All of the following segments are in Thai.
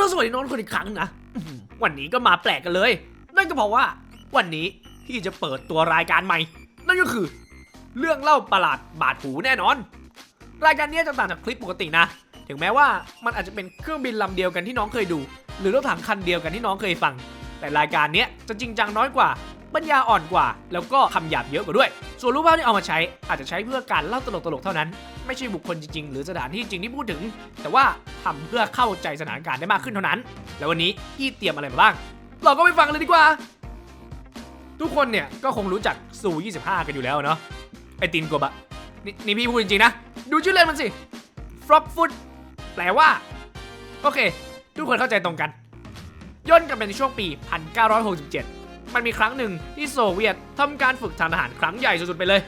ต้องสวัสดีน้องคนอีกครั้งนะวันนี้ก็มาแปลกกันเลย นั่นก็เพราะว่า วันนี้พี่จะเปิดตัวรายการใหม่ นั่นก็คือ เรื่องเล่าประหลาดบาดหูแน่นอน รายการนี้จะต่างจากคลิปปกตินะ ถึงแม้ว่ามันอาจจะเป็นเครื่องบินลำเดียวกันที่น้องเคยดู หรือรถถังคันเดียวกันที่น้องเคยฟัง แต่รายการนี้จะจริงจังน้อยกว่าปัญญาอ่อนกว่า แล้วก็คำหยาบเยอะกว่าด้วย ส่วนรูปภาพที่เอามาใช้อาจจะใช้เพื่อการเล่าตลกๆเท่านั้น ไม่ใช่บุคคลจริงๆ หรือสถานที่จริงที่พูดถึง แต่ว่าทำเพื่อเข้าใจสถานการณ์ได้มากขึ้นเท่านั้น แล้ววันนี้พี่เตรียมอะไรมาบ้าง เราก็ไปฟังเลยดีกว่า ทุกคนเนี่ยก็คงรู้จักซู25 กันอยู่แล้วเนาะไอตินกบะนี่นี่พี่พูดจริงๆนะ ดูชื่อเล่นมันสิฟลอปฟุตแปลว่า โอเค ทุกคนเข้าใจตรงกัน ย่นกันเป็นช่วงปี 1967 มันมีครั้งหนึ่งที่โซเวียตทำการฝึกทางทหารครั้งใหญ่สุดๆไปเลย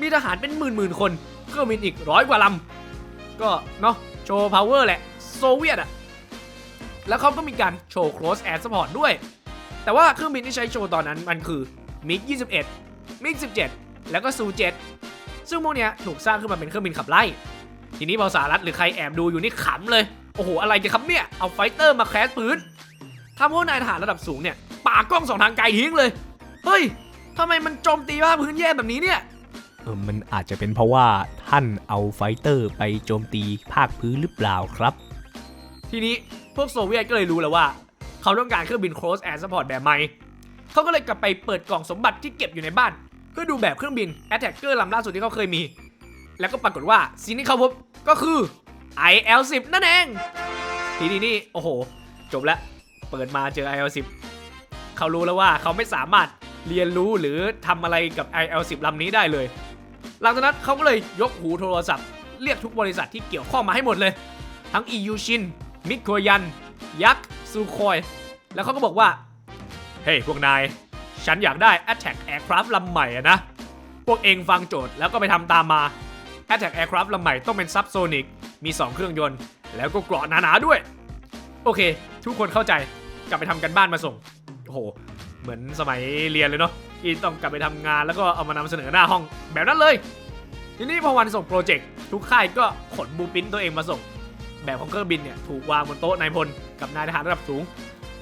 มีทหารเป็นหมื่นๆคน เครื่องบินอีกร้อยกว่าลำ ก็เนาะโชว์พาวเวอร์แหละ โซเวียตอะแล้วเขาก็มีการโชว์ close air support ด้วย แต่ว่าเครื่องบินที่ใช้โชว์ตอนนั้นมันคือมิก21มิก17 แล้วก็ซู7ซึ่งพวกเนี้ยถูกสร้างขึ้นมาเป็นเครื่องบินขับไล่ ทีนี้พอสหรัฐหรือใครแอบดูอยู่นี่ขำเลย โอ้โห อะไรกันครับเนี่ย เอาไฟเตอร์มาแคสพื้นทำพวกนายทหารระดับสูงเนี่ยปากล้องสองทางไกลทิ้งเลย เฮ้ยทำไมมันโจมตีว่าพื้นแย่แบบนี้เนี่ย เออมันอาจจะเป็นเพราะว่าท่านเอาไฟเตอร์ไปโจมตีภาคพื้นหรือเปล่าครับ ทีนี้พวกโซเวียตก็เลยรู้แล้วว่า เขาต้องการเครื่องบิน close air support แบบใหม่เขาก็เลยกลับไปเปิดกล่องสมบัติที่เก็บอยู่ในบ้าน เพื่อดูแบบเครื่องบิน attacker ลำล่าสุดที่เขาเคยมี แล้วก็ปรากฏว่าสิ่งที่เขาพบก็คือ IL-10 นั่นเอง ทีนี้นี่โอ้โห จบแล้ว เปิดมาเจอ IL-10 เขารู้แล้วว่าเขาไม่สามารถเรียนรู้หรือทำอะไรกับ IL-10 ลำนี้ได้เลย หลังจากนั้นเขาก็เลยยกหูโทรศัพท์ เรียกทุกบริษัทที่เกี่ยวข้องมาให้หมดเลย ทั้ง EU ชินมิโกยัน ยักษ์ซูคอย แล้วเขาก็บอกว่า เฮ้ยพวกนาย ฉันอยากได้ Attack Aircraft ลำใหม่อะนะ พวกเองฟังโจทย์แล้วก็ไปทำตามมา Attack Aircraft ลำใหม่ต้องเป็นซับโซนิกมี 2 เครื่องยนต์ แล้วก็เกราะหนาๆด้วย โอเค ทุกคนเข้าใจกลับไปทำกันบ้านมาส่งโอ้โห เหมือนสมัยเรียนเลยเนาะ ที่ต้องกลับไปทำงานแล้วก็เอามานำเสนอหน้าห้องแบบนั้นเลย ทีนี้พอวันส่งโปรเจกต์ทุกค่ายก็ขนบูปินตัวเองมาส่ง แบบของเครื่องบินเนี่ยถูกวางบนโต๊ะนายพลกับนายทหารระดับสูง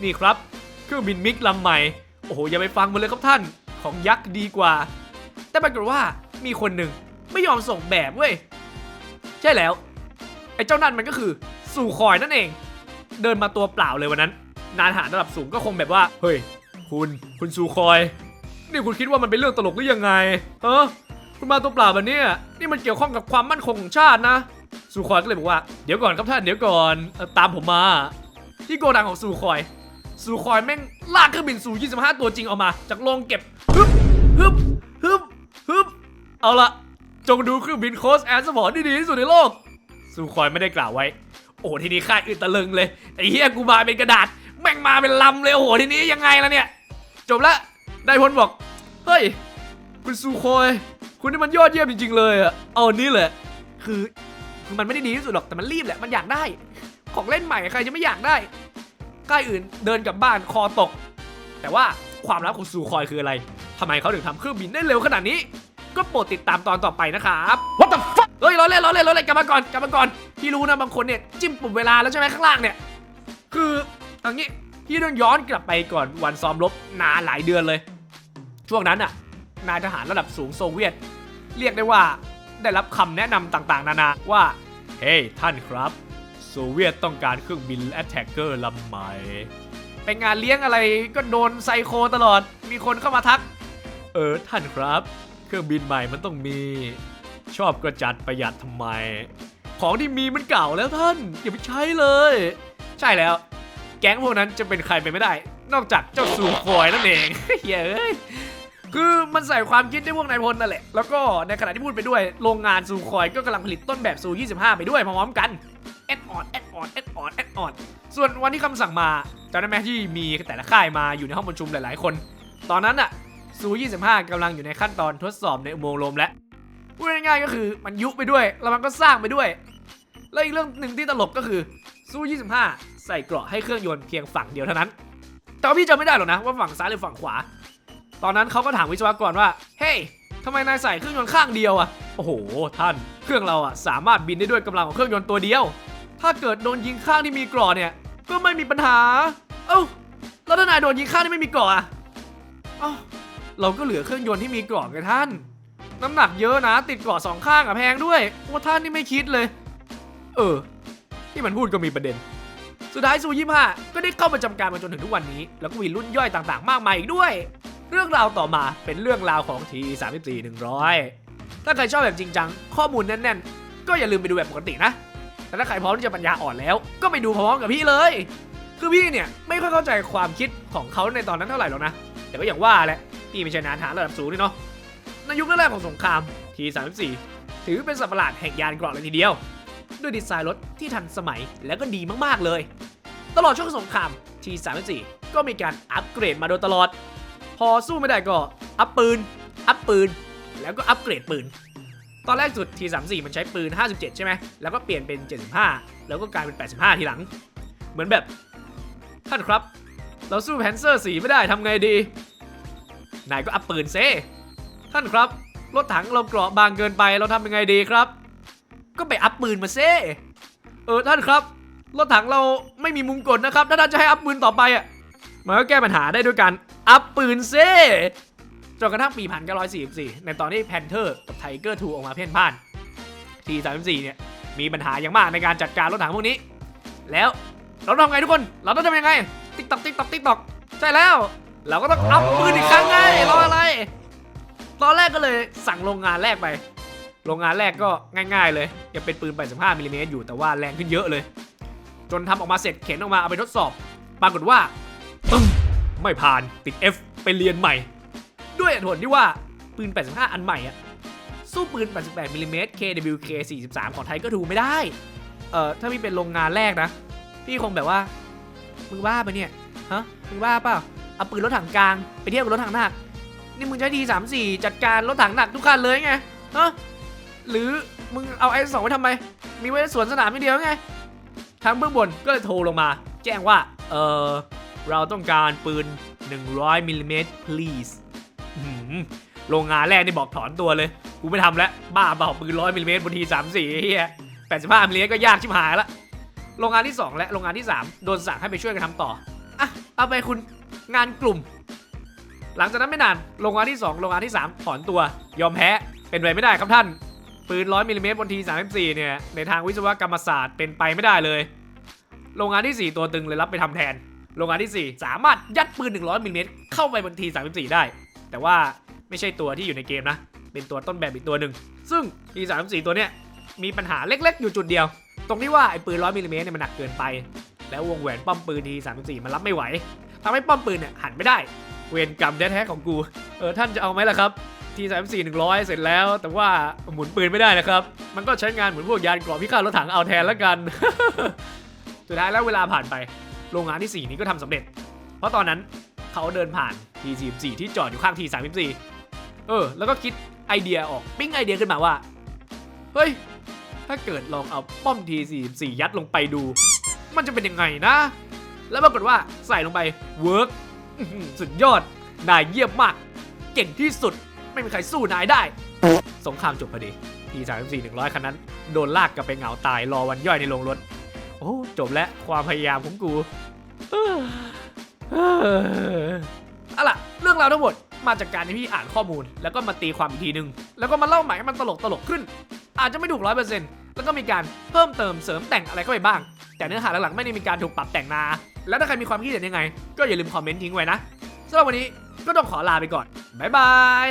นี่ครับ เครื่องบินมิกลำใหม่ โอ้โหอย่าไปฟังมันเลยครับท่านของยักษ์ดีกว่า แต่ปรากฏว่ามีคนหนึ่งไม่ยอมส่งแบบเว้ยใช่แล้วไอ้เจ้านั่นมันก็คือสู่คอยนั่นเอง เดินมาตัวเปล่าเลยวันนั้น นายทหารระดับสูงก็คงแบบว่า เฮ้ย คุณคุณสู่คอย นี่คุณคิดว่ามันเป็นเรื่องตลกหรือยังไงเออคุณมาตัวเปล่าแบบนี้นี่มันเกี่ยวข้องกับความมั่นคงของชาตินะซูคอยก็เลยบอกว่า เดี๋ยวก่อนครับท่านเดี๋ยวก่อนตามผมมา ที่โกดังของซูคอยซูคอยแม่งลากเครื่องบินซู25 ตัวจริงออกมา จากโรงเก็บฮึบฮึบฮึบฮึบเอาละจงดูเครื่องบินโคสแอนสปอร์ตที่ดีที่สุดในโลกซูคอยไม่ได้กล่าวไว้ โอ้ทีนี้ค่ายอื่นตะลึงเลยไอ้เฮียกูมาเป็นกระดาษ แม่งมาเป็นลำเลยโอ้โหทีนี้ยังไงล่ะเนี่ย จบละ นายพลบอก เฮ้ย คุณซูคอยคุณนี่มันยอดเยี่ยมจริง ๆ เลยอะเอาอันนี้แหละคือคือมันไม่ได้ดีที่สุดหรอกแต่มันรีบแหละมันอยากได้ ของเล่นใหม่ใครจะไม่อยากได้ค่ายอื่นเดินกลับบ้านคอตก แต่ว่าความลับของซูคอยคืออะไรทำไมเขาถึงทำเครื่องบินได้เร็วขนาดนี้ ก็โปรดติดตามตอนต่อไปนะครับ What the fuck เฮ้ยล้อเล่นล้อเล่นล้อเล่นกลับมาก่อนกลับมาก่อนพี่รู้นะบางคนเนี่ยจิ้มปุ่มเวลาแล้วใช่ไหมข้างล่างเนี่ย คือเอย่างนี้พี่ต้องย้อนกลับไปก่อนวันซ้อมรบนานหลายเดือนเลย ช่วงนั้นน่ะนายทหารระดับสูงโซเวียต เรียกได้ว่าได้รับคำแนะนำต่างๆ นานาว่า เฮ้ยท่านครับ โซเวียตต้องการเครื่องบินแอตแทกเกอร์ลำใหม่ไปงานเลี้ยงอะไรก็โดนไซโคตลอดมีคนเข้ามาทัก เออ ท่านครับ เครื่องบินใหม่มันต้องมี ชอบก็จัดประหยัดทำไม ของที่มีมันเก่าแล้วท่าน อย่าไปใช้เลย ใช่แล้ว แก๊งพวกนั้นจะเป็นใครไปไม่ได้ นอกจากเจ้าซูฟอยนั่นเองเฮ้ย คือมันใส่ความคิดในพวกนายพลนั่นแหละ แล้วก็ในขณะที่พูดไปด้วย โรงงานซูคอยก็กำลังผลิตต้นแบบซู 25 ไปด้วยพร้อมๆกันแอดออดแอดออดแอดออดแอดออดส่วนวันที่คำสั่งมาจำได้ไหมที่มีแต่ละค่ายมาอยู่ในห้องประชุมหลายๆคน ตอนนั้นอะซู25กำลังอยู่ในขั้นตอนทดสอบในอุโมงค์ลมและพูดง่ายๆก็คือมันยุไปด้วย แล้วมันก็สร้างไปด้วย แล้วอีกเรื่องหนึ่งที่ตลกก็คือซู25 ใส่เกราะให้เครื่องยนต์เพียงฝั่งเดียวเท่านั้น แต่พี่จำไม่ได้หรอกนะว่าฝั่งซ้ายหรือฝั่งขวา ตอนนั้นเขาก็ถามวิศวกรว่า เฮ้ยทำไมนายใส่เครื่องยนต์ข้างเดียวอะโอ้โห ท่าน เครื่องเราอะสามารถบินได้ด้วยกำลังของเครื่องยนต์ตัวเดียว ถ้าเกิดโดนยิงข้างที่มีกราะเนี่ย ก็ไม่มีปัญหา เอ้า แล้วถ้านายโดนยิงฆ่างที่ไม่มีกราะอะเอ้า เราก็เหลือเครื่องยนต์ที่มีกราะไงท่าน น้ำหนักเยอะนะ ติดกราะสองข้างอะแพงด้วยว่าท่านนี่ไม่คิดเลย เออ ที่มันพูดก็มีประเด็น สุดท้ายซูยี่ห้าก็ได้เข้าประจำการมาจนถึงทุกวันนี้ แล้วก็มีรุ่นย่อยต่างๆ มากมายอีกด้วย เรื่องราวต่อมาเป็นเรื่องราวของ T 3 4 100 ถ้าใครชอบแบบจริงจัง ข้อมูลแน่นๆ ก็อย่าลืมไปดูแบบปกตินะ แต่ถ้าใครพร้อมที่จะปัญญาอ่อนแล้ว ก็ไปดูพร้อมกับพี่เลย คือพี่เนี่ยไม่ค่อยเข้าใจความคิดของเขาในตอนนั้นเท่าไหร่หรอกนะ แต่ก็อย่างว่าแหละ พี่ไม่ใช่นานหาระดับสูงนี่เนาะ ในยุคแรกๆของสงคราม T34 ถือเป็นสัตว์ประหลาดแห่งยานเกราะเลยทีเดียว ด้วยดีไซน์รถที่ทันสมัยและก็ดีมากๆเลย ตลอดช่วงสงคราม T34 ก็มีการอัปเกรดมาโดยตลอด พอสู้ไม่ได้ก็อัพปืน อัพปืน แล้วก็อัปเกรดปืน ตอนแรกสุด T34 มันใช้ปืน 57 ใช่ไหม แล้วก็เปลี่ยนเป็น 75 แล้วก็กลายเป็น 85 ทีหลัง เหมือนแบบ ท่านครับ เราสู้แพนเซอร์สีไม่ได้ทำไงดี นายก็อัพปืนเซท่านครับรถถังเราเกราะบางเกินไปเราทำยังไงดีครับ ก็ไปอัพปืนมาเซเออท่านครับรถถังเราไม่มีมุมกดนะครับถ้าท่านจะให้อัพปืนต่อไปอะมันก็แก้ปัญหาได้ด้วยการ อัพปืนเซ่จนกระทั่งปี 1944 ในตอนที่แพนเทอร์กับไทเกอร์2ออกมาเพ่นพ่าน T34 เนี่ยมีปัญหาอย่างมากในการจัดการรถถังพวกนี้ แล้วเราต้องทำไงทุกคน เราต้องทำยังไง ติ๊กตอกติ๊กตอกติ๊กตอกใช่แล้ว เราก็ต้องอัพปืนอีกครั้งไงรออะไร ตอนแรกก็เลยสั่งโรงงานแรกไป โรงงานแรกก็ง่ายๆเลยยังเป็นปืน 85มิลลิเมตรอยู่แต่ว่าแรงขึ้นเยอะเลย จนทำออกมาเสร็จเข็นออกมาเอาไปทดสอบ ปรากฏว่าปึ้ง ไม่ผ่านติด F ไปเรียนใหม่ ด้วยเหตุผลที่ว่าปืน 85 อันใหม่อะสู้ปืน 88มิลลิเมตร KWK 43 ของไทยก็ถูไม่ได้ เอ่อ ถ้าพี่เป็นโรงงานแรกนะ พี่คงแบบว่า มึงบ้าปะเนี่ย ฮะ มึงบ้าเปล่า เอาปืนรถถังกลาง ไปเทียบกับรถถังหนัก นี่มึงใช้ทีสามสี่จัดการรถถังหนักทุกคันเลยไง ฮะ หรือมึงเอาไอ้สองไว้ทำไม มีไว้ในสวนสนามไม่เดียวไง ทางเบื้องบนก็เลยโทรลงมา แจ้งว่า เออ เราต้องการปืน 100มิลลิเมตร please โรงงานแรกนี่บอกถอนตัวเลย กูไม่ทำแล้ว บ้าเปล่าปืน100มิลลิเมตรบนที34เฮีย85มิลลิเมตรก็ยากชิบหายละโรงงานที่ 2 และโรงงานที่ 3 โดนสั่งให้ไปช่วยกันทำต่อ อะ เอาไปคุณงานกลุ่ม หลังจากนั้นไม่นาน โรงงานที่ 2 โรงงานที่ 3 ถอนตัว ยอมแพ้ เป็นไปไม่ได้ครับท่าน ปืน100มิลลิเมตรบนที34เนี่ย ในทางวิศวกรรมศาสตร์เป็นไปไม่ได้เลย โรงงานที่ 4 ตัวตึงเลยรับไปทำแทน โรงงานที่ 4 สามารถยัดปืน 100มิลลิเมตรเข้าไปบนที 34 ได้ แต่ว่าไม่ใช่ตัวที่อยู่ในเกมนะ เป็นตัวต้นแบบอีกตัวหนึ่ง ซึ่งที 34 ตัวเนี้ยมีปัญหาเล็กๆ อยู่จุดเดียว ตรงที่ว่าไอ้ปืน 100มิลลิเมตรเนี่ยมันหนักเกินไป แล้ววงแหวนป้อมปืนที 34 มันรับไม่ไหวทำให้ป้อมปืนเนี่ยหันไม่ได้ เวรกรรมแท้ๆของกู เออท่านจะเอาไหมล่ะครับทีสามสี่หนึ่งร้อยเสร็จแล้ว แต่ว่าหมุนปืนไม่ได้นะครับ มันก็ใช้งานเหมือนพวกยานกรอบพิฆาตรถถังเอาแทนแล้วกัน สุดท้ายแล้วเวลาผ่านไป โรงงานที่ 4 นี้ก็ทำสำเร็จ เพราะตอนนั้นเขาเดินผ่านที44ที่จอดอยู่ข้างที34เออ แล้วก็คิดไอเดียออกปิ้งไอเดียขึ้นมาว่า เฮ้ย ถ้าเกิดลองเอาป้อมที44ยัดลงไปดู มันจะเป็นยังไงนะ แล้วปรากฏว่าใส่ลงไปเวิร์กสุดยอด นายเยี่ยมมาก เก่งที่สุด ไม่มีใครสู้นายได้ สงครามจบพอดีทีสามสี่หนึ่งร้อยคันนั้น โดนลากกลับไปเหงาตายรอวันย่อยในโรงรถ โอ้จบแล้วความพยายามของกูเอ้อเอ้อเอาล่ะ เรื่องราวทั้งหมดมาจากการที่พี่อ่านข้อมูล แล้วก็มาตีความอีกทีนึง แล้วก็มาเล่าใหม่ให้มันตลกตลกขึ้น อาจจะไม่ถูกร้อยเปอร์เซ็นต์แล้วก็มีการเพิ่มเติมเสริมแต่งอะไรเข้าไปบ้าง แต่เนื้อหาหลักๆไม่ได้มีการถูกปรับแต่งนา แล้วถ้าใครมีความคิดเห็นยังไง ก็อย่าลืมคอมเมนต์ทิ้งไว้นะสำหรับวันนี้ก็ต้องขอลาไปก่อนบ๊ายบาย